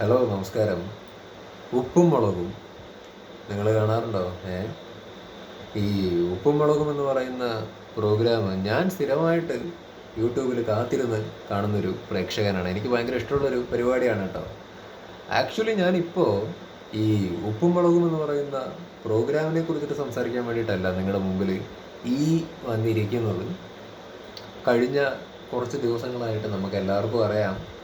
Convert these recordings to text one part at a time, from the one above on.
Hello നമസ്കാരം. ഉപ്പും മുളകും. നിങ്ങൾ കാണാറുണ്ടോ? ഏ? ഈ ഉപ്പും മുളകും എന്ന് പറയുന്ന പ്രോഗ്രാം ഞാൻ സ്ഥിരമായിട്ട് യൂട്യൂബിൽ കാത്തിരുന്ന് കാണുന്നൊരു പ്രേക്ഷകനാണ്. എനിക്ക് ഭയങ്കര ഇഷ്ടമുള്ളൊരു പരിപാടിയാണ് കേട്ടോ. ആക്ച്വലി ഞാനിപ്പോൾ ഈ ഉപ്പും മുളകും എന്ന് പറയുന്ന പ്രോഗ്രാമിനെ കുറിച്ചിട്ട് സംസാരിക്കാൻ വേണ്ടിയിട്ടല്ല നിങ്ങളുടെ മുമ്പിൽ ഈ വന്നിരിക്കുന്നത്. കഴിഞ്ഞ കുറച്ച് ദിവസങ്ങളായിട്ട് നമുക്ക് എല്ലാവർക്കും അറിയാം.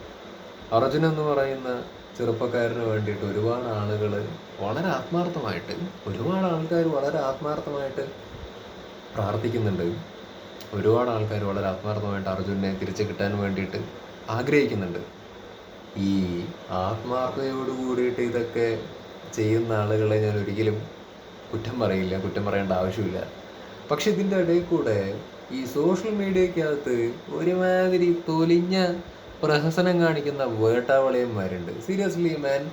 അർജുൻ എന്ന് പറയുന്ന ചെറുപ്പക്കാരന് വേണ്ടിയിട്ട് ഒരുപാട് ആളുകൾ വളരെ ആത്മാർത്ഥമായിട്ട് ഒരുപാട് ആൾക്കാർ വളരെ ആത്മാർത്ഥമായിട്ട് പ്രാർത്ഥിക്കുന്നുണ്ട്. ഒരുപാട് ആൾക്കാർ വളരെ ആത്മാർത്ഥമായിട്ട് അർജുനെ തിരിച്ചു കിട്ടാൻ വേണ്ടിയിട്ട് ആഗ്രഹിക്കുന്നുണ്ട്. ഈ ആത്മാർത്ഥതയോട് കൂടിയിട്ട് ഇതൊക്കെ ചെയ്യുന്ന ആളുകളെ ഞാൻ ഒരിക്കലും കുറ്റം പറയില്ല കുറ്റം പറയേണ്ട ആവശ്യമില്ല. പക്ഷെ ഇതിന്റെ ഇടയിൽ കൂടെ ഈ സോഷ്യൽ മീഡിയക്കകത്ത് ഒരുമാതിരി തൊലിഞ്ഞ പ്രഹസനം കാണിക്കുന്ന വേട്ടാവളയന്മാരുണ്ട്. സീരിയസ്ലി മാൻ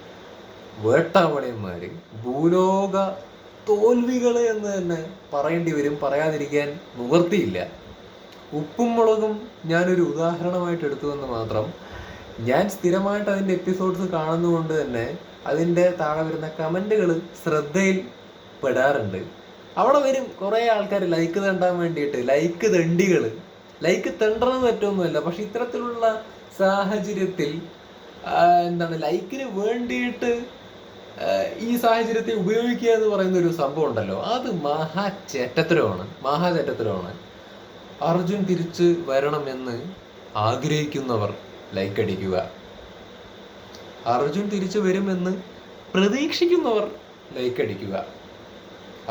വേട്ടാവളയന്മാർ ഭൂലോക തോൽവികൾ എന്ന് തന്നെ പറയേണ്ടി വരും പറയാതിരിക്കാൻ നിവർത്തിയില്ല ഉപ്പും മുളകും ഞാനൊരു ഉദാഹരണമായിട്ട് എടുത്തു മാത്രം ഞാൻ സ്ഥിരമായിട്ട് അതിന്റെ എപ്പിസോഡ്സ് കാണുന്നതുകൊണ്ട് തന്നെ അതിന്റെ താഴെ വരുന്ന കമന്റുകൾ ശ്രദ്ധയിൽ പെടാറുണ്ട്. അവിടെ വരും കുറേ ആൾക്കാർ ലൈക്ക് തണ്ടാൻ വേണ്ടിയിട്ട് ലൈക്ക് തണ്ടികൾ ലൈക്ക് തെണ്ടണമെന്ന് പറ്റൊന്നുമല്ല. പക്ഷെ ഇത്തരത്തിലുള്ള സാഹചര്യത്തിൽ എന്താണ് ലൈക്കിന് വേണ്ടിയിട്ട് ഈ സാഹചര്യത്തെ ഉപയോഗിക്കുക എന്ന് പറയുന്ന ഒരു സംഭവം ഉണ്ടല്ലോ അത് മഹാ ചേറ്റത്തരമാണ് മഹാ ചേറ്റത്തരമാണ് അർജുൻ തിരിച്ച് വരണമെന്ന് ആഗ്രഹിക്കുന്നവർ ലൈക്ക് അടിക്കുക. അർജുൻ തിരിച്ചു വരുമെന്ന് പ്രതീക്ഷിക്കുന്നവർ ലൈക്ക് അടിക്കുക.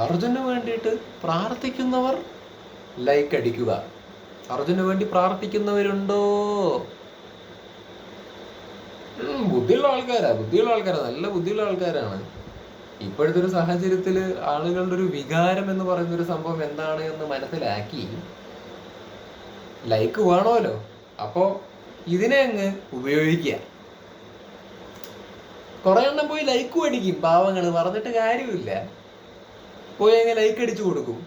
അർജുന് വേണ്ടിയിട്ട് പ്രാർത്ഥിക്കുന്നവർ ലൈക്ക് അടിക്കുക. അർജുന് വേണ്ടി പ്രാർത്ഥിക്കുന്നവരുണ്ടോ? ബുദ്ധിയുള്ള ആൾക്കാരാ. ബുദ്ധിയുള്ള ആൾക്കാരാ. നല്ല ബുദ്ധിയുള്ള ആൾക്കാരാണ്. ഇപ്പോഴത്തെ ഒരു സാഹചര്യത്തിൽ ആളുകളുടെ ഒരു വികാരം എന്ന് പറയുന്ന ഒരു സംഭവം എന്താണ് എന്ന് മനസ്സിലാക്കി ലൈക്ക് വേണമല്ലോ. അപ്പോ ഇതിനെ അങ്ങ് ഉപയോഗിക്കുക. കുറെ എണ്ണം പോയി ലൈക്ക് അടിക്കും പാവങ്ങൾ പറഞ്ഞിട്ട് കാര്യമില്ല. പോയി അങ്ങ് ലൈക്ക് അടിച്ചു കൊടുക്കും.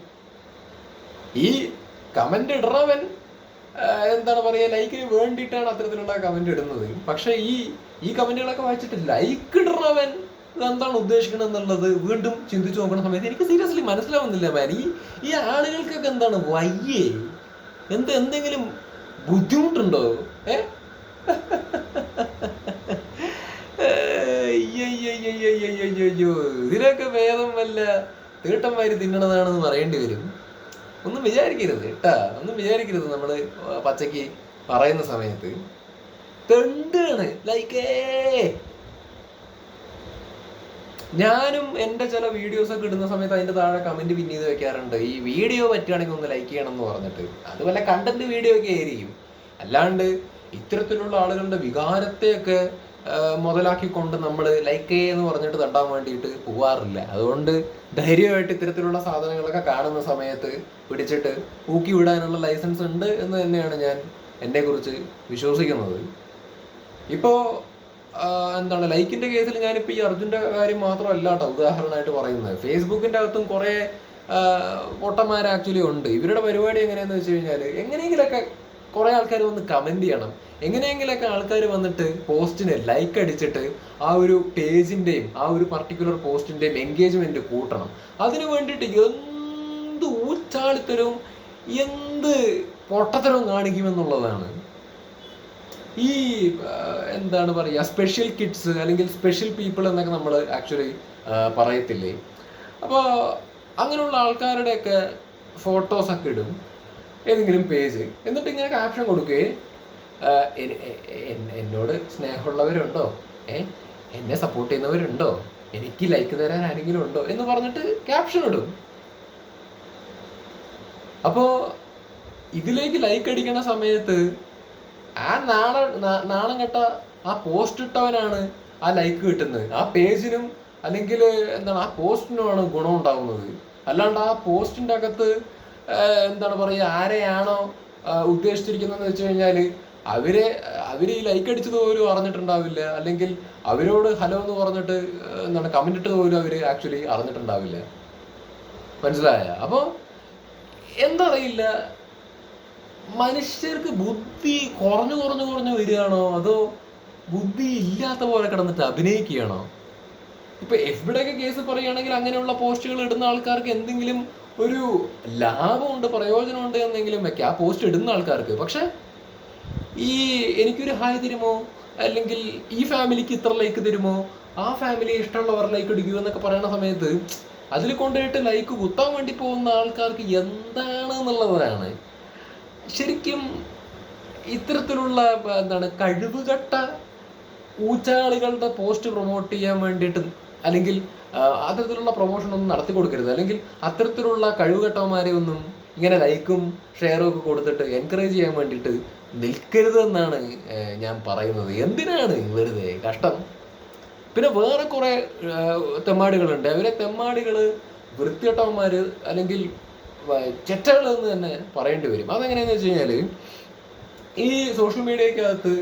ഈ കമന്റ് ഇടറവൻ എന്താണ് പറയുക ലൈക്കിന് വേണ്ടിയിട്ടാണ് അത്തരത്തിലുള്ള കമന്റ് ഇടുന്നത്. പക്ഷേ ഈ ഈ കമന്റുകളൊക്കെ വായിച്ചിട്ട് ലൈക്ക് ഇടറവൻ എന്താണ് ഉദ്ദേശിക്കുന്നത് എന്നുള്ളത് വീണ്ടും ചിന്തിച്ചു നോക്കുന്ന സമയത്ത് എനിക്ക് സീരിയസ്ലി മനസ്സിലാവുന്നില്ല മാൻ ഈ ഈ ആളുകൾക്കൊക്കെ എന്താണ് വയ്യേ? എന്ത് എന്തെങ്കിലും ബുദ്ധിമുട്ടുണ്ടോ? ഏ? ഇതിനൊക്കെ ഭേദം വല്ല തീട്ടന്മാര് തിന്നണതാണെന്ന് പറയേണ്ടി വരും. ഒന്നും വിചാരിക്കരുത് കേട്ടാ. ഒന്നും വിചാരിക്കരുത് നമ്മൾ പച്ചക്ക് പറയുന്ന സമയത്ത്. തെണ്ടാണ്. ലൈക്കേ ഞാനും എന്റെ ചില വീഡിയോസ് ഒക്കെ ഇടുന്ന സമയത്ത് അതിന്റെ താഴെ കമന്റ് പിൻ ചെയ്ത് വെക്കാറുണ്ട്. ഈ വീഡിയോ പറ്റുകയാണെങ്കിൽ ഒന്ന് ലൈക്ക് ചെയ്യണം എന്ന് പറഞ്ഞിട്ട്. അതുപോലെ കണ്ടന്റ് വീഡിയോ ഒക്കെ ആയിരിക്കും. അല്ലാണ്ട് ഇത്തരത്തിലുള്ള ആളുകളുടെ വികാരത്തെയൊക്കെ മുതലാക്കിക്കൊണ്ട് നമ്മൾ ലൈക്ക് എന്ന് പറഞ്ഞിട്ട് തട്ടാൻ വേണ്ടിയിട്ട് പോവാറില്ല. അതുകൊണ്ട് ധൈര്യമായിട്ട് ഇത്തരത്തിലുള്ള സാധനങ്ങളൊക്കെ കാണുന്ന സമയത്ത് പിടിച്ചിട്ട് ഊക്കി വിടാനുള്ള ലൈസൻസ് ഉണ്ട് എന്ന് തന്നെയാണ് ഞാൻ എന്നെ കുറിച്ച് വിശ്വസിക്കുന്നത്. ഇപ്പോ എന്താണ് ലൈക്കിന്റെ കേസിൽ ഞാനിപ്പോ ഈ അർജുന്റെ കാര്യം മാത്രമല്ല കേട്ടോ ഉദാഹരണമായിട്ട് പറയുന്നത്. ഫേസ്ബുക്കിന്റെ അകത്തും കുറെ പൊട്ടന്മാർ ആക്ച്വലി ഉണ്ട്. ഇവരുടെ പരിപാടി എങ്ങനെയാന്ന് വെച്ച് കഴിഞ്ഞാൽ എങ്ങനെയെങ്കിലൊക്കെ കുറെ ആൾക്കാർ വന്ന് കമന്റ് ചെയ്യണം. എങ്ങനെയെങ്കിലൊക്കെ ആൾക്കാർ വന്നിട്ട് പോസ്റ്റിന് ലൈക്ക് അടിച്ചിട്ട് ആ ഒരു പേജിന്റെയും ആ ഒരു പർട്ടിക്കുലർ പോസ്റ്റിന്റെയും എൻഗേജ്മെന്റ് കൂട്ടണം. അതിനു വേണ്ടിയിട്ട് എന്ത് ഊച്ചാളിത്തരവും എന്ത് പൊട്ടത്തരവും കാണിക്കുമെന്നുള്ളതാണ്. ഈ എന്താണ് പറയുക സ്പെഷ്യൽ കിഡ്സ് അല്ലെങ്കിൽ സ്പെഷ്യൽ പീപ്പിൾ എന്നൊക്കെ നമ്മൾ ആക്ച്വലി പറയത്തില്ലേ? അപ്പോൾ അങ്ങനെയുള്ള ആൾക്കാരുടെയൊക്കെ ഫോട്ടോസൊക്കെ ഇടും. ഏതെങ്കിലും പേജ് എന്നിട്ട് ഇങ്ങനെ ക്യാപ്ഷൻ കൊടുക്കുകയും എന്നോട് സ്നേഹമുള്ളവരുണ്ടോ? ഏ എന്നെ സപ്പോർട്ട് ചെയ്യുന്നവരുണ്ടോ? എനിക്ക് ലൈക്ക് തരാൻ ആരെങ്കിലും ഉണ്ടോ? എന്ന് പറഞ്ഞിട്ട് ക്യാപ്ഷൻ ഇടും. അപ്പോ ഇതിലേക്ക് ലൈക്ക് അടിക്കണ സമയത്ത് ആ നാളെ നാണം കെട്ട ആ പോസ്റ്റ് ഇട്ടവനാണ് ആ ലൈക്ക് കിട്ടുന്നത്. ആ പേജിനും അല്ലെങ്കിൽ എന്താണ് ആ പോസ്റ്റിനുമാണ് ഗുണം ഉണ്ടാകുന്നത് അല്ലാണ്ട് ആ പോസ്റ്റിന്റെ അകത്ത് എന്താണ് പറയുക ആരെയാണോ ഉദ്ദേശിച്ചിരിക്കുന്നതെന്ന് വെച്ച് കഴിഞ്ഞാൽ അവരെ അവർ ഈ ലൈക്ക് അടിച്ചത് പോലും അറിഞ്ഞിട്ടുണ്ടാവില്ല. അല്ലെങ്കിൽ അവരോട് ഹലോ എന്ന് പറഞ്ഞിട്ട് എന്താണ് കമന്റ് ഇട്ടത് പോലും അവർ ആക്ച്വലി അറിഞ്ഞിട്ടുണ്ടാവില്ല. മനസ്സിലായ? അപ്പൊ എന്തറിയില്ല മനുഷ്യർക്ക് ബുദ്ധി കുറഞ്ഞു കുറഞ്ഞു കുറഞ്ഞു വരികയാണോ? അതോ ബുദ്ധി ഇല്ലാത്ത പോലെ കിടന്നിട്ട് അഭിനയിക്കുകയാണോ? ഇപ്പൊ എഫ് ബിയുടെയൊക്കെ കേസ് പറയുകയാണെങ്കിൽ അങ്ങനെയുള്ള പോസ്റ്റുകൾ ഇടുന്ന ആൾക്കാർക്ക് എന്തെങ്കിലും ഒരു ലാഭമുണ്ട് പ്രയോജനമുണ്ട് എന്നെങ്കിലും വെക്കാം ആ പോസ്റ്റ് ഇടുന്ന ആൾക്കാർക്ക്. പക്ഷെ ഈ എനിക്കൊരു ഹായ് തരുമോ? അല്ലെങ്കിൽ ഈ ഫാമിലിക്ക് ഇത്ര ലൈക്ക് തരുമോ? ആ ഫാമിലി ഇഷ്ടമുള്ളവർ ലൈക്ക് ഇടിക്കൂ എന്നൊക്കെ പറയുന്ന സമയത്ത് അതിൽ കൊണ്ടുപോയിട്ട് ലൈക്ക് കുത്താൻ വേണ്ടി പോകുന്ന ആൾക്കാർക്ക് എന്താണ് എന്നുള്ളതാണ് ശരിക്കും ഇത്തരത്തിലുള്ള എന്താണ് കഴിവുകെട്ട ഊച്ചാളികളുടെ പോസ്റ്റ് പ്രൊമോട്ട് ചെയ്യാൻ വേണ്ടിയിട്ട് അല്ലെങ്കിൽ അത്തരത്തിലുള്ള പ്രൊമോഷൻ ഒന്നും നടത്തി കൊടുക്കരുത്. അല്ലെങ്കിൽ അത്തരത്തിലുള്ള കഴിവുകെട്ടവന്മാരെ ഒന്നും ഇങ്ങനെ ലൈക്കും ഷെയറും ഒക്കെ കൊടുത്തിട്ട് എൻകറേജ് ചെയ്യാൻ വേണ്ടിയിട്ട് നിൽക്കരുത് എന്നാണ് ഞാൻ പറയുന്നത്. എന്തിനാണ് വെറുതെ? കഷ്ടം. പിന്നെ വേറെ കുറേ തെമ്മാടികളുണ്ട്. അവരെ തെമ്മാടികൾ വൃത്തികെട്ടവന്മാര് അല്ലെങ്കിൽ ചെറ്റകൾ എന്ന് തന്നെ പറയേണ്ടി വരും. അതെങ്ങനെയാന്ന് വെച്ച് കഴിഞ്ഞാൽ ഈ സോഷ്യൽ മീഡിയക്കകത്ത്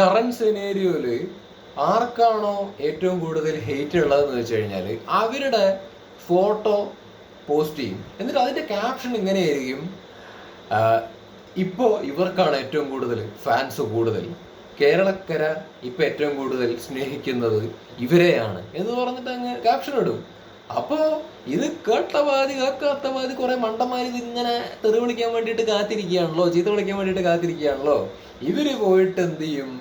കറണ്ട് സെനേരിയോയിൽ ആർക്കാണോ ഏറ്റവും കൂടുതൽ ഹേറ്റ് ഉള്ളതെന്ന് വെച്ച് കഴിഞ്ഞാൽ അവരുടെ ഫോട്ടോ പോസ്റ്റ് ചെയ്യും. എന്നിട്ട് അതിന്റെ ക്യാപ്ഷൻ ഇങ്ങനെയായിരിക്കും. ഇപ്പോൾ ഇപ്പോ ഇവർക്കാണ് ഏറ്റവും കൂടുതൽ ഫാൻസ് കൂടുതൽ. കേരളക്കര ഇപ്പം ഏറ്റവും കൂടുതൽ സ്നേഹിക്കുന്നത് ഇവരെയാണ് എന്ന് പറഞ്ഞിട്ട് അങ്ങ് ക്യാപ്ഷൻ ഇടും. അപ്പോൾ ഇത് കേട്ട പാതി കേൾക്കാത്ത പാതി കുറെ മണ്ടന്മാർ ഇത് ഇങ്ങനെ തെറി വിളിക്കാൻ വേണ്ടിയിട്ട് കാത്തിരിക്കുകയാണല്ലോ ചീത്ത വിളിക്കാൻ വേണ്ടിയിട്ട് കാത്തിരിക്കുകയാണല്ലോ. ഇവർ പോയിട്ട് എന്ത് ചെയ്യും?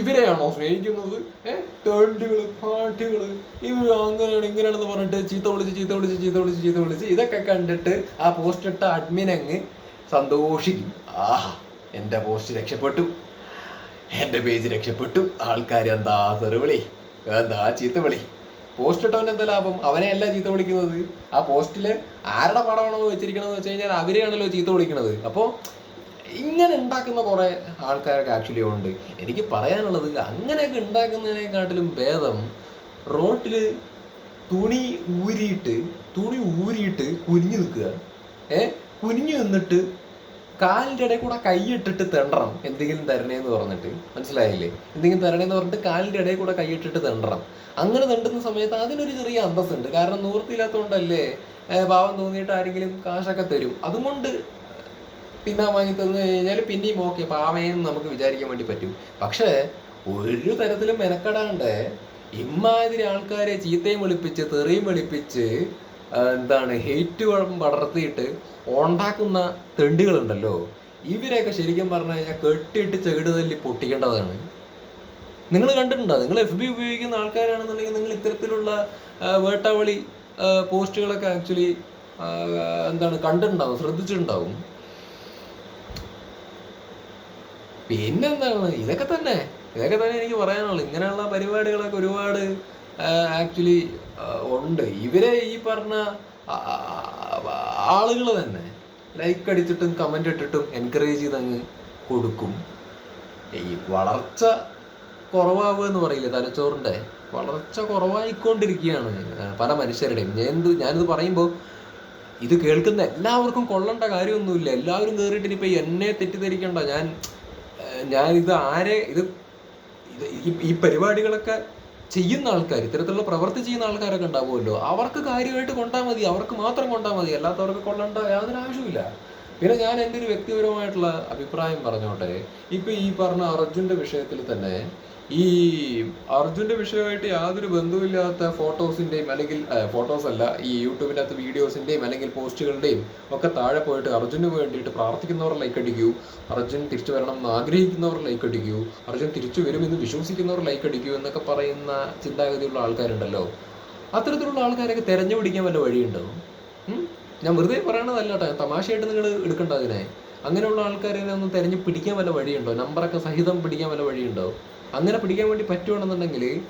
ഇവരെയാണോ സ്നേഹിക്കുന്നത്? ഏഹ് തേണ്ടികൾ പാട്ടുകൾ ഇവർ അങ്ങനെയാണ് ഇങ്ങനെയാണെന്ന് പറഞ്ഞിട്ട് ചീത്ത വിളിച്ച് ചീത്ത വിളിച്ച് ചീത്ത വിളിച്ച് ചീത്ത വിളിച്ച് ഇതൊക്കെ കണ്ടിട്ട് ആ പോസ്റ്റ് ഇട്ട അഡ്മിൻ അങ്ങ് സന്തോഷിക്കും. ആഹാ എന്റെ പോസ്റ്റ് രക്ഷപ്പെട്ടു. എന്റെ പേജ് രക്ഷപ്പെട്ടു. ആൾക്കാർ എന്താ തെറിവിളി എന്താ ചീത്ത വിളി? പോസ്റ്റ് ഇട്ടവൻ എന്താ ലാഭം? അവനെ അല്ല ചീത്ത വിളിക്കുന്നത്? ആ പോസ്റ്റിൽ ആരുടെ പടമാണോ വെച്ചിരിക്കണമെന്ന് വെച്ച് കഴിഞ്ഞാൽ അവരെയാണല്ലോ ചീത്ത വിളിക്കുന്നത് അപ്പോൾ ഇങ്ങനെ ഉണ്ടാക്കുന്ന കുറെ ആൾക്കാരൊക്കെ ആക്ച്വലി ഉണ്ട്. എനിക്ക് പറയാനുള്ളത് അങ്ങനെയൊക്കെ ഉണ്ടാക്കുന്നതിനെക്കാട്ടിലും ഭേദം റോട്ടിൽ തുണി ഊരിയിട്ട് തുണി ഊരിയിട്ട് കുനിഞ്ഞു നിൽക്കുക. ഏ? കുനിഞ്ഞു നിന്നിട്ട് കാലിന്റെ ഇടയിൽ കൂടെ കൈയിട്ടിട്ട് തെണ്ടണം. എന്തെങ്കിലും തരണേന്ന് പറഞ്ഞിട്ട്. മനസ്സിലായില്ലേ? എന്തെങ്കിലും തരണേന്ന് പറഞ്ഞിട്ട് കാലിന്റെ ഇടയിൽ കൂടെ കൈയിട്ടിട്ട് തെണ്ടണം. അങ്ങനെ തെണ്ടുന്ന സമയത്ത് അതിനൊരു ചെറിയ അന്തസ്സുണ്ട്. കാരണം നിവൃത്തിയില്ലാത്തതുകൊണ്ടല്ലേ ഭാവം തോന്നിയിട്ട് ആരെങ്കിലും കാശൊക്കെ തരും. അതുകൊണ്ട് തിന്നാൻ വാങ്ങി തന്നു കഴിഞ്ഞാൽ പിന്നെയും ഓക്കെ പാവയെന്ന് നമുക്ക് വിചാരിക്കാൻ വേണ്ടി പറ്റും. പക്ഷേ ഒരു തരത്തിലും മെനക്കെടാണ്ട് ഇമ്മാതിരി ആൾക്കാരെ ചീത്തയും വെളുപ്പിച്ച് തെറിയും വെളുപ്പിച്ച് എന്താണ് ഹെയ്റ്റ് പടർത്തിയിട്ട് ഉണ്ടാക്കുന്ന തെണ്ടുകളുണ്ടല്ലോ. ഇവരെയൊക്കെ ശരിക്കും പറഞ്ഞു കഴിഞ്ഞാൽ കെട്ടിയിട്ട് ചെകിട് തല്ലി പൊട്ടിക്കേണ്ടതാണ്. നിങ്ങൾ കണ്ടിട്ടുണ്ടോ? നിങ്ങൾ എഫ് ബി ഉപയോഗിക്കുന്ന ആൾക്കാരാണെന്നുണ്ടെങ്കിൽ നിങ്ങൾ ഇത്തരത്തിലുള്ള വേട്ടാവളി പോസ്റ്റുകളൊക്കെ ആക്ച്വലി എന്താണ് കണ്ടിട്ടുണ്ടാവും ശ്രദ്ധിച്ചിട്ടുണ്ടാവും. പിന്നെന്താണ്? ഇതൊക്കെ തന്നെ. ഇതൊക്കെ തന്നെ എനിക്ക് പറയാനുള്ളൂ. ഇങ്ങനെയുള്ള പരിപാടികളൊക്കെ ഒരുപാട് ആക്ച്വലി ഉണ്ട്. ഇവരെ ഈ പറഞ്ഞ ആളുകൾ തന്നെ ലൈക്ക് അടിച്ചിട്ടും കമന്റ് ഇട്ടിട്ടും എൻകറേജ് ചെയ്ത് അങ്ങ് കൊടുക്കും. ഈ വളർച്ച കുറവാവുക എന്ന് പറയില്ലേ തലച്ചോറിന്റെ വളർച്ച കുറവായിക്കൊണ്ടിരിക്കുകയാണ് പല മനുഷ്യരുടെയും. ഞാൻ ഞാനിത് പറയുമ്പോൾ ഇത് കേൾക്കുന്ന എല്ലാവർക്കും കൊള്ളേണ്ട കാര്യമൊന്നുമില്ല. എല്ലാവരും കയറിയിട്ട് ഇനിയിപ്പോൾ എന്നെ തെറ്റിദ്ധരിക്കണ്ട. ഞാൻ ഞാൻ ഇത് ആരെ ഇത് ഈ- പരിപാടികളൊക്കെ ചെയ്യുന്ന ആൾക്കാർ ഇത്തരത്തിലുള്ള പ്രവൃത്തി ചെയ്യുന്ന ആൾക്കാരൊക്കെ ഉണ്ടാവുമല്ലോ. അവർക്ക് കാര്യമായിട്ട് കൊണ്ടാൽ മതി അവർക്ക് മാത്രം കൊണ്ടാൽ മതി. അല്ലാത്തവർക്ക് കൊള്ളണ്ട യാതൊരു ആവശ്യമില്ല പിന്നെ ഞാൻ എന്റെ ഒരു വ്യക്തിപരമായിട്ടുള്ള അഭിപ്രായം പറഞ്ഞോട്ടെ. ഇപ്പൊ ഈ പറഞ്ഞ അർജുന്റെ വിഷയത്തിൽ തന്നെ ഈ അർജുന്റെ വിഷയമായിട്ട് യാതൊരു ബന്ധവുമില്ലാത്ത ഫോട്ടോസിന്റെയും അല്ലെങ്കിൽ ഫോട്ടോസ് അല്ല ഈ യൂട്യൂബിന്റെ അകത്ത് വീഡിയോസിന്റെയും അല്ലെങ്കിൽ പോസ്റ്റുകളുടെയും ഒക്കെ താഴെ പോയിട്ട് അർജുന് വേണ്ടിയിട്ട് പ്രാർത്ഥിക്കുന്നവർ ലൈക്ക് അടിക്കൂ. അർജുൻ തിരിച്ചു വരണം എന്ന് ആഗ്രഹിക്കുന്നവർ ലൈക്ക് അടിക്കൂ. അർജുൻ തിരിച്ചു വരുമെന്ന് വിശ്വസിക്കുന്നവർ ലൈക്ക് അടിക്കൂ എന്നൊക്കെ പറയുന്ന ചിന്താഗതിയുള്ള ആൾക്കാരുണ്ടല്ലോ. അത്തരത്തിലുള്ള ആൾക്കാരൊക്കെ തെരഞ്ഞു പിടിക്കാൻ വല്ല വഴിയുണ്ടോ? ഞാൻ വെറുതെ പറയണതല്ല കേട്ടോ തമാശയായിട്ട് നിങ്ങൾ എടുക്കണ്ട അതിനെ. അങ്ങനെയുള്ള ആൾക്കാരെ ഒന്ന് തെരഞ്ഞു പിടിക്കാൻ വല്ല വഴിയുണ്ടോ? നമ്പറൊക്കെ സഹിതം പിടിക്കാൻ വല്ല വഴിയുണ്ടോ? അങ്ങനെ പിടിക്കാൻ വേണ്ടി പറ്റുകയാണെന്നുണ്ടെങ്കിൽ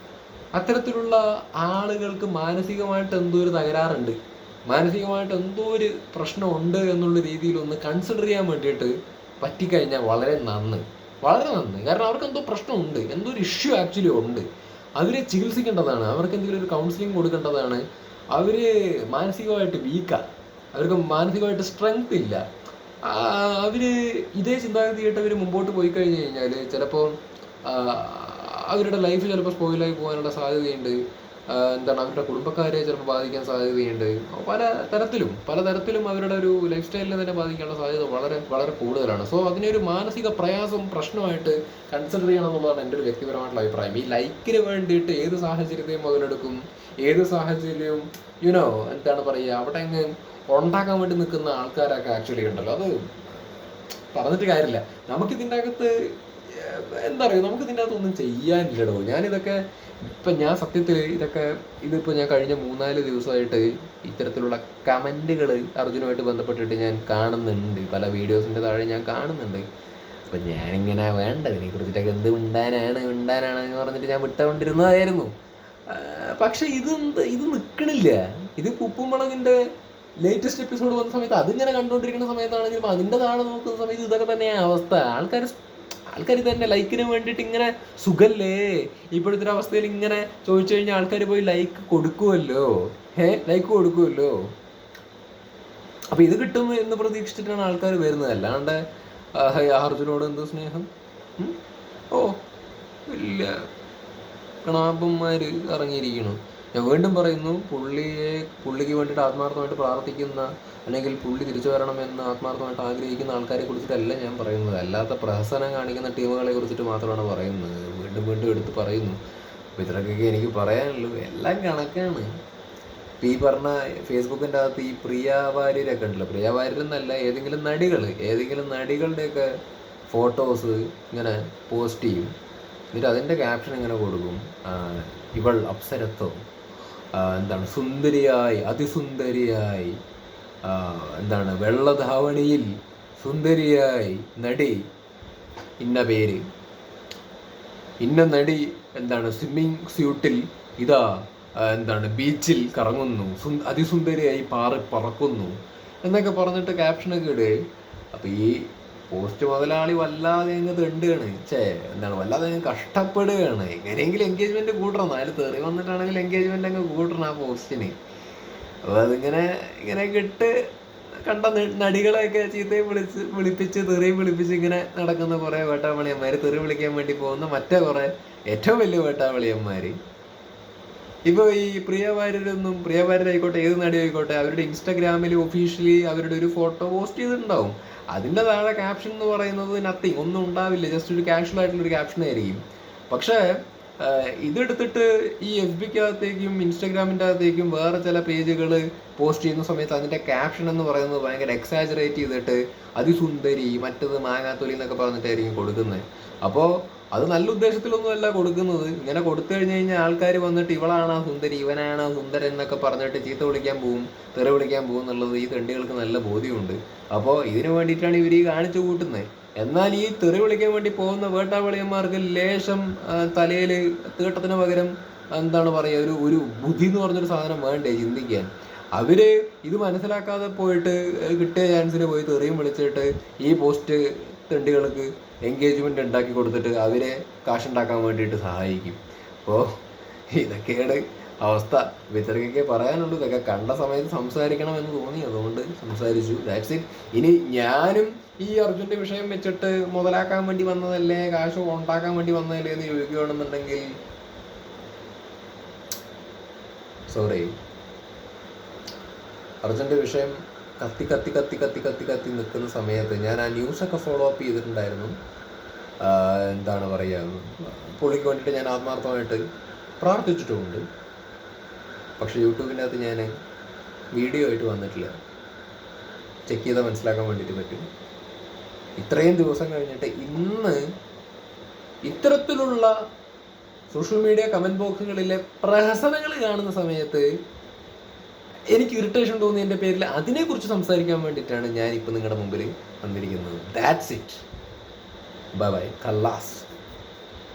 അത്തരത്തിലുള്ള ആളുകൾക്ക് മാനസികമായിട്ട് എന്തോ ഒരു തകരാറുണ്ട്. മാനസികമായിട്ട് എന്തോ ഒരു പ്രശ്നമുണ്ട് എന്നുള്ള രീതിയിൽ ഒന്ന് കൺസിഡർ ചെയ്യാൻ വേണ്ടിയിട്ട് പറ്റിക്കഴിഞ്ഞാൽ വളരെ നന്ന്. വളരെ നന്ന്. കാരണം അവർക്ക് എന്തോ പ്രശ്നമുണ്ട്. എന്തോ ഒരു ഇഷ്യൂ ആക്ച്വലി ഉണ്ട്. അവരെ ചികിത്സിക്കേണ്ടതാണ്. അവർക്ക് എന്തെങ്കിലും ഒരു കൗൺസിലിംഗ് കൊടുക്കേണ്ടതാണ്. അവർ മാനസികമായിട്ട് വീക്കാണ് അവർക്ക് മാനസികമായിട്ട് സ്ട്രെങ്ത് ഇല്ല. അവർ ഇതേ ചിന്താഗതിയായിട്ട് അവർ മുമ്പോട്ട് പോയി കഴിഞ്ഞു കഴിഞ്ഞാൽ ചിലപ്പോൾ അവരുടെ ലൈഫ് ചിലപ്പോൾ സ്പോയിലായി പോകാനുള്ള സാധ്യതയുണ്ട്. എന്താണ് അവരുടെ കുടുംബക്കാരെ ചിലപ്പോൾ ബാധിക്കാൻ സാധ്യതയുണ്ട്. പല തരത്തിലും പല തരത്തിലും അവരുടെ ഒരു ലൈഫ് സ്റ്റൈലിനെ തന്നെ ബാധിക്കാനുള്ള സാധ്യത വളരെ വളരെ കൂടുതലാണ്. സോ അതിനൊരു മാനസിക പ്രയാസം പ്രശ്നമായിട്ട് കൺസിഡർ ചെയ്യണം എന്നുള്ളതാണ് എന്റെ ഒരു വ്യക്തിപരമായിട്ടുള്ള അഭിപ്രായം. ഈ ലൈക്കിന് വേണ്ടിയിട്ട് ഏത് സാഹചര്യത്തെയും മുതലെടുക്കും. ഏത് സാഹചര്യവും യുനോ എന്താണ് പറയുക അവിടെ അങ്ങ് ഉണ്ടാക്കാൻ വേണ്ടി നിൽക്കുന്ന ആൾക്കാരൊക്കെ ആക്ച്വലി ഉണ്ടല്ലോ. അത് പറഞ്ഞിട്ട് കാര്യമില്ല. നമുക്കിതിന്റെ അകത്ത് എന്താ പറയുക നമുക്ക് ഇതിന്റെ അകത്തൊന്നും ചെയ്യാനില്ലടോ. ഞാനിതൊക്കെ ഇപ്പം ഞാൻ സത്യത്തിൽ ഇതൊക്കെ ഇതിപ്പോൾ ഞാൻ കഴിഞ്ഞ മൂന്നാൽ ദിവസമായിട്ട് ഇത്തരത്തിലുള്ള കമന്റുകൾ അർജുനുമായിട്ട് ബന്ധപ്പെട്ടിട്ട് ഞാൻ കാണുന്നുണ്ട്. പല വീഡിയോസിന്റെ താഴെ ഞാൻ കാണുന്നുണ്ട്. അപ്പം ഞാനിങ്ങനെ വേണ്ട ഇതിനെ കുറിച്ചിട്ടൊക്കെ എന്ത് ഉണ്ടാനാണ് ഉണ്ടാനാണ് എന്ന് പറഞ്ഞിട്ട് ഞാൻ വിട്ടുകൊണ്ടിരുന്നതായിരുന്നു. പക്ഷെ ഇത് ഇത് നിൽക്കണില്ല ഇത് കുപ്പുമുളകിന്റെ ലേറ്റസ്റ്റ് എപ്പിസോഡ് വന്ന സമയത്ത് അതിങ്ങനെ കണ്ടുകൊണ്ടിരിക്കുന്ന സമയത്താണെങ്കിലും അതിന്റെ താഴെ നോക്കുന്ന സമയത്ത് ഇതൊക്കെ തന്നെയാണ് അവസ്ഥ. ആൾക്കാർ ആൾക്കാർ തന്നെ ലൈക്കിന് വേണ്ടിയിട്ട് ഇങ്ങനെ സുഖല്ലേ? ഇപ്പോഴത്തെ അവസ്ഥയിൽ ഇങ്ങനെ ചോദിച്ചു കഴിഞ്ഞാൽ ആൾക്കാർ പോയി ലൈക്ക് കൊടുക്കുമല്ലോ ഏ ലൈക്ക് കൊടുക്കുമല്ലോ അപ്പൊ ഇത് കിട്ടും എന്ന് പ്രതീക്ഷിച്ചിട്ടാണ് ആൾക്കാർ വരുന്നത്. അല്ലാണ്ട് അർജുനോട് എന്തോ സ്നേഹം? ഓ ഇല്ല. കണാപ്പന്മാര് ഇറങ്ങിയിരിക്കുന്നു ഞാൻ വീണ്ടും പറയുന്നു പുള്ളിയെ പുള്ളിക്ക് വേണ്ടിയിട്ട് ആത്മാർത്ഥമായിട്ട് പ്രാർത്ഥിക്കുന്ന അല്ലെങ്കിൽ പുള്ളി തിരിച്ചു വരണമെന്ന് ആത്മാർത്ഥമായിട്ട് ആഗ്രഹിക്കുന്ന ആൾക്കാരെ കുറിച്ചിട്ടല്ല ഞാൻ പറയുന്നത്. അല്ലാത്ത പ്രഹസനം കാണിക്കുന്ന ടീമുകളെ കുറിച്ചിട്ട് മാത്രമാണ് പറയുന്നത്. വീണ്ടും വീണ്ടും എടുത്ത് പറയുന്നു. അപ്പോൾ ഇത്രയൊക്കെ എനിക്ക് പറയാനുള്ളൂ. എല്ലാം കണക്കാണ്. ഇപ്പൊ ഈ പറഞ്ഞ ഫേസ്ബുക്കിന്റെ അകത്ത് ഈ പ്രിയ വാര്യരൊക്കെ ഉണ്ടല്ലോ. പ്രിയ വാര്യരെന്നല്ല ഏതെങ്കിലും നടികൾ ഏതെങ്കിലും നടികളുടെയൊക്കെ ഫോട്ടോസ് ഇങ്ങനെ പോസ്റ്റ് ചെയ്യും. എന്നിട്ട് അതിന്റെ ക്യാപ്ഷൻ ഇങ്ങനെ കൊടുക്കും. ഇവൾ അപ്സരത്വം എന്താണ് സുന്ദരിയായി അതിസുന്ദരിയായി എന്താണ് വെള്ളധാവണിയിൽ സുന്ദരിയായി നടി ഇന്ന പേര്. ഇന്ന നടി എന്താണ് സ്വിമ്മിങ് സ്യൂട്ടിൽ ഇതാ എന്താണ് ബീച്ചിൽ കറങ്ങുന്നു സുന്ദ അതിസുന്ദരിയായി പാറി പറക്കുന്നു എന്നൊക്കെ പറഞ്ഞിട്ട് ക്യാപ്ഷനൊക്കെ ഇടുക അപ്പൊ ഈ പോസ്റ്റ് മുതലാളി വല്ലാതെ അങ്ങ് തെണ്ടുകയാണ്. ചേ എന്താണ് വല്ലാതെ അങ്ങ് കഷ്ടപ്പെടുകയാണ്. എങ്ങനെയെങ്കിലും എൻഗേജ്മെന്റ് കൂട്ടണം. അതിൽ തെറി വന്നിട്ടാണെങ്കിൽ എൻഗേജ്മെന്റ് അങ്ങ് കൂട്ടണം ആ പോസ്റ്റിന്. അപ്പോൾ അതിങ്ങനെ ഇങ്ങനെ കിട്ട് കണ്ട നടികളെയൊക്കെ ചീത്തയും വിളിച്ച് വിളിപ്പിച്ച് തെറിയും വിളിപ്പിച്ച് ഇങ്ങനെ നടക്കുന്ന കുറേ വേട്ടാവളിയന്മാർ തെറി വിളിക്കാൻ വേണ്ടി പോകുന്ന മറ്റേ കുറേ ഏറ്റവും വലിയ വേട്ടാവളിയന്മാർ ഇപ്പൊ ഈ പ്രിയ വാര്യരൊന്നും പ്രിയ വാര്യരായിക്കോട്ടെ ഏത് നടി ആയിക്കോട്ടെ അവരുടെ ഇൻസ്റ്റാഗ്രാമിൽ ഒഫീഷ്യലി അവരുടെ ഒരു ഫോട്ടോ പോസ്റ്റ് ചെയ്തിട്ടുണ്ടാവും. അതിന്റെ താഴെ ക്യാപ്ഷൻ എന്ന് പറയുന്നത് നത്തിങ് ഒന്നും ഉണ്ടാവില്ല. ജസ്റ്റ് ഒരു കാഷ്വൽ ആയിട്ടുള്ളൊരു ക്യാപ്ഷൻ ആയിരിക്കും. പക്ഷേ ഇതെടുത്തിട്ട് ഈ എഫ് ബിക്കകത്തേക്കും ഇൻസ്റ്റാഗ്രാമിന്റെ അകത്തേക്കും വേറെ ചില പേജുകൾ പോസ്റ്റ് ചെയ്യുന്ന സമയത്ത് അതിന്റെ ക്യാപ്ഷൻ എന്ന് പറയുന്നത് ഭയങ്കര എക്സാജറേറ്റ് ചെയ്തിട്ട് അതിസുന്ദരി മറ്റത് മാങ്ങാത്തൊലി എന്നൊക്കെ പറഞ്ഞിട്ടായിരിക്കും കൊടുക്കുന്നത്. അപ്പോൾ അത് നല്ല ഉദ്ദേശത്തിലൊന്നുമല്ല കൊടുക്കുന്നത്. ഇങ്ങനെ കൊടുത്തു കഴിഞ്ഞ് കഴിഞ്ഞാൽ ആൾക്കാർ വന്നിട്ട് ഇവളാണ് സുന്ദരി ഇവനാണ് സുന്ദരൻ എന്നൊക്കെ പറഞ്ഞിട്ട് ചീത്ത വിളിക്കാൻ പോകും തെറി വിളിക്കാൻ പോകും എന്നുള്ളത് ഈ തെണ്ടികൾക്ക് നല്ല ബോധ്യമുണ്ട്. അപ്പോൾ ഇതിനു വേണ്ടിയിട്ടാണ് ഇവർ ഈ കാണിച്ചു കൂട്ടുന്നത് എന്നാൽ ഈ തെറി വിളിക്കാൻ വേണ്ടി പോകുന്ന വേട്ടാവളിയന്മാർക്ക് ലേശം തലയിൽ തീട്ടത്തിന് പകരം എന്താണ് പറയുക ഒരു ഒരു ബുദ്ധി എന്ന് പറഞ്ഞൊരു സാധനം വേണ്ടേ ചിന്തിക്കാൻ. അവർ ഇത് മനസ്സിലാക്കാതെ പോയിട്ട് കിട്ടിയ ചാൻസിന് പോയി തെറിയും വിളിച്ചിട്ട് ഈ പോസ്റ്റ് തെണ്ടികൾക്ക് എൻഗേജ്മെന്റ് ഉണ്ടാക്കി കൊടുത്തിട്ട് അവരെ കാശുണ്ടാക്കാൻ വേണ്ടിയിട്ട് സഹായിക്കും. അപ്പോൾ ഇതൊക്കെയാണ് അവസ്ഥ. വിതർക്കൊക്കെ പറയാനുള്ളൂ. ഇതൊക്കെ കണ്ട സമയത്ത് സംസാരിക്കണം എന്ന് തോന്നി. അതുകൊണ്ട് സംസാരിച്ചു. ദാറ്റ്സ് ഇറ്റ് ഇനി ഞാനും ഈ അർജുന്റെ വിഷയം വെച്ചിട്ട് മുതലാക്കാൻ വേണ്ടി വന്നതല്ലേ? കാശ് ഉണ്ടാക്കാൻ വേണ്ടി വന്നതല്ലേ എന്ന് ചോദിക്കുകയാണെന്നുണ്ടെങ്കിൽ സോറി അർജുന്റെ വിഷയം കത്തി കത്തി കത്തി കത്തി കത്തി കത്തി നിൽക്കുന്ന സമയത്ത് ഞാൻ ആ ന്യൂസൊക്കെ ഫോളോ അപ്പ് ചെയ്തിട്ടുണ്ടായിരുന്നു. എന്താണ് പറയുക പുള്ളിക്ക് വേണ്ടിയിട്ട് ഞാൻ ആത്മാർത്ഥമായിട്ട് പ്രാർത്ഥിച്ചിട്ടുമുണ്ട്. പക്ഷേ യൂട്യൂബിന്റെ അകത്ത് ഞാൻ വീഡിയോ ആയിട്ട് വന്നിട്ടില്ല. ചെക്ക് ചെയ്താൽ മനസ്സിലാക്കാൻ വേണ്ടിയിട്ട് പറ്റും. ഇത്രയും ദിവസം കഴിഞ്ഞിട്ട് ഇന്ന് ഇത്തരത്തിലുള്ള സോഷ്യൽ മീഡിയ കമന്റ് ബോക്സുകളിലെ പ്രഹസനങ്ങൾ കാണുന്ന സമയത്ത് എനിക്ക് ഇറിറ്റേഷൻ തോന്നിയതിന്റെ പേരിൽ അതിനെക്കുറിച്ച് സംസാരിക്കാൻ വേണ്ടിയിട്ടാണ് ഞാൻ ഇപ്പം നിങ്ങളുടെ മുമ്പിൽ വന്നിരിക്കുന്നത്. That's it bye bye Kallas